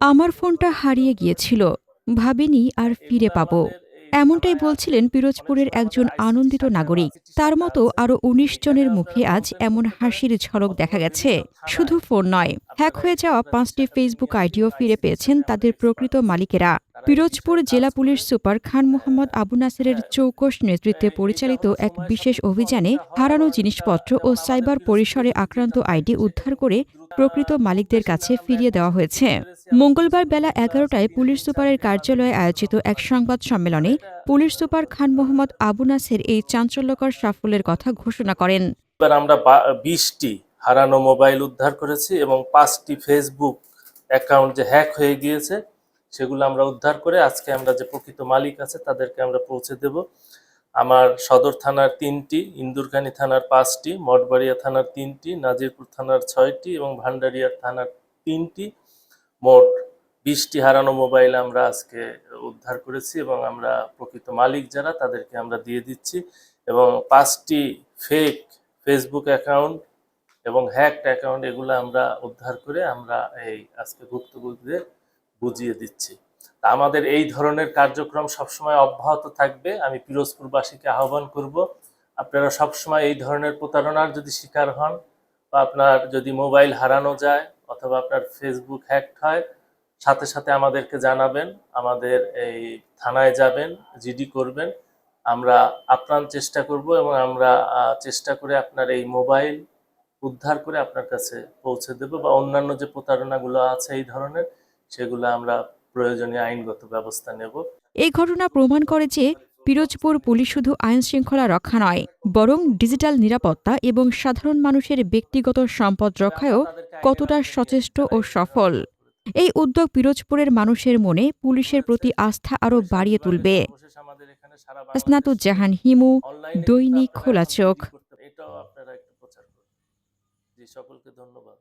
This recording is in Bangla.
আমার ফোনটা হারিয়ে গিয়েছিল, ভাবিনি আর ফিরে পাব। এমনটাই বলছিলেন পিরোজপুরের একজন আনন্দিত নাগরিক। তার মতো আরও উনিশ জনের মুখে আজ এমন হাসির ঝলক দেখা গেছে। শুধু ফোন নয়, হ্যাক হয়ে যাওয়া পাঁচটি ফেসবুক আইডিও ফিরে পেয়েছেন তাদের প্রকৃত মালিকেরা। পিরোজপুর জেলা পুলিশ সুপার খান মোহাম্মদ আবু নাসেরের চৌকস নেতৃত্বে পরিচালিত এক বিশেষ অভিযানে হারানো জিনিসপত্র ও সাইবার পরিসরে আক্রান্ত আইডি উদ্ধার করে প্রকৃত মালিকদের কাছে ফিরিয়ে দেওয়া হয়েছে। মঙ্গলবার বেলা এগারোটায় পুলিশ সুপারের কার্যালয়ে আয়োজিত এক সংবাদ সম্মেলনে পুলিশ সুপার খান মোহাম্মদ আবু নাসের এই চাঞ্চল্যকর সাফল্যের কথা ঘোষণা করেন। এবার আমরা বিশটি হারানো মোবাইল উদ্ধার করেছি এবং পাঁচটি ফেসবুক অ্যাকাউন্ট যে হ্যাক হয়ে গিয়েছে সেগুলো আমরা উদ্ধার করে আজকে আমরা যে প্রকৃত মালিক আছে তাদেরকে আমরা পৌঁছে দেব। আমার সদর থানার তিনটি, ইন্দুরকানী থানার পাঁচটি, মঠবাড়িয়া থানার তিনটি, নাজিরপুর থানার ছয়টি এবং ভান্ডারিয়া থানার তিনটি। মোট বিশটি হারানো মোবাইল আমরা আজকে উদ্ধার করেছি এবং আমরা প্রকৃত মালিক যারা তাদেরকে আমরা দিয়ে দিচ্ছি এবং পাঁচটি ফেক ফেসবুক অ্যাকাউন্ট এবং হ্যাকড অ্যাকাউন্ট এগুলো আমরা উদ্ধার করে আমরা এই আজকে ভুক্তভোগীদের বুঝিয়ে দিচ্ছি। আমাদের এই ধরনের কার্যক্রম সবসময় অব্যাহত থাকবে। আমি পিরোজপুরবাসীকে আহ্বান করব, আপনারা সবসময় এই ধরনের প্রতারণার যদি শিকার হন বা আপনার যদি মোবাইল হারানো যায় অথবা আপনার ফেসবুক হ্যাকড হয়, সাথে সাথে আমাদেরকে জানাবেন, আমাদের এই থানায় যাবেন, জিডি করবেন। আমরা আপ্রাণ চেষ্টা করব এবং আমরা চেষ্টা করে আপনার এই মোবাইল উদ্ধার করে আপনার কাছে পৌঁছে দেব বা অন্যান্য যে প্রতারণাগুলো আছে এই ধরনের সেগুলো আমরা প্রয়োজনীয় আইনগত ব্যবস্থা নেব। এই ঘটনা প্রমাণ করে যে পিরোজপুর পুলিশ শুধু আইন শৃঙ্খলা রক্ষা নয় বরং ডিজিটাল নিরাপত্তা এবং সাধারণ মানুষের ব্যক্তিগত সম্পদ রক্ষায়ও কতটা সচেষ্ট ও সফল। এই উদ্যোগ পিরোজপুরের মানুষের মনে পুলিশের প্রতি আস্থা আরও বাড়িয়ে তুলবে। আসনাতুজ্জাহান হিমু দৈনিক খোলা চোখ। সকলকে ধন্যবাদ।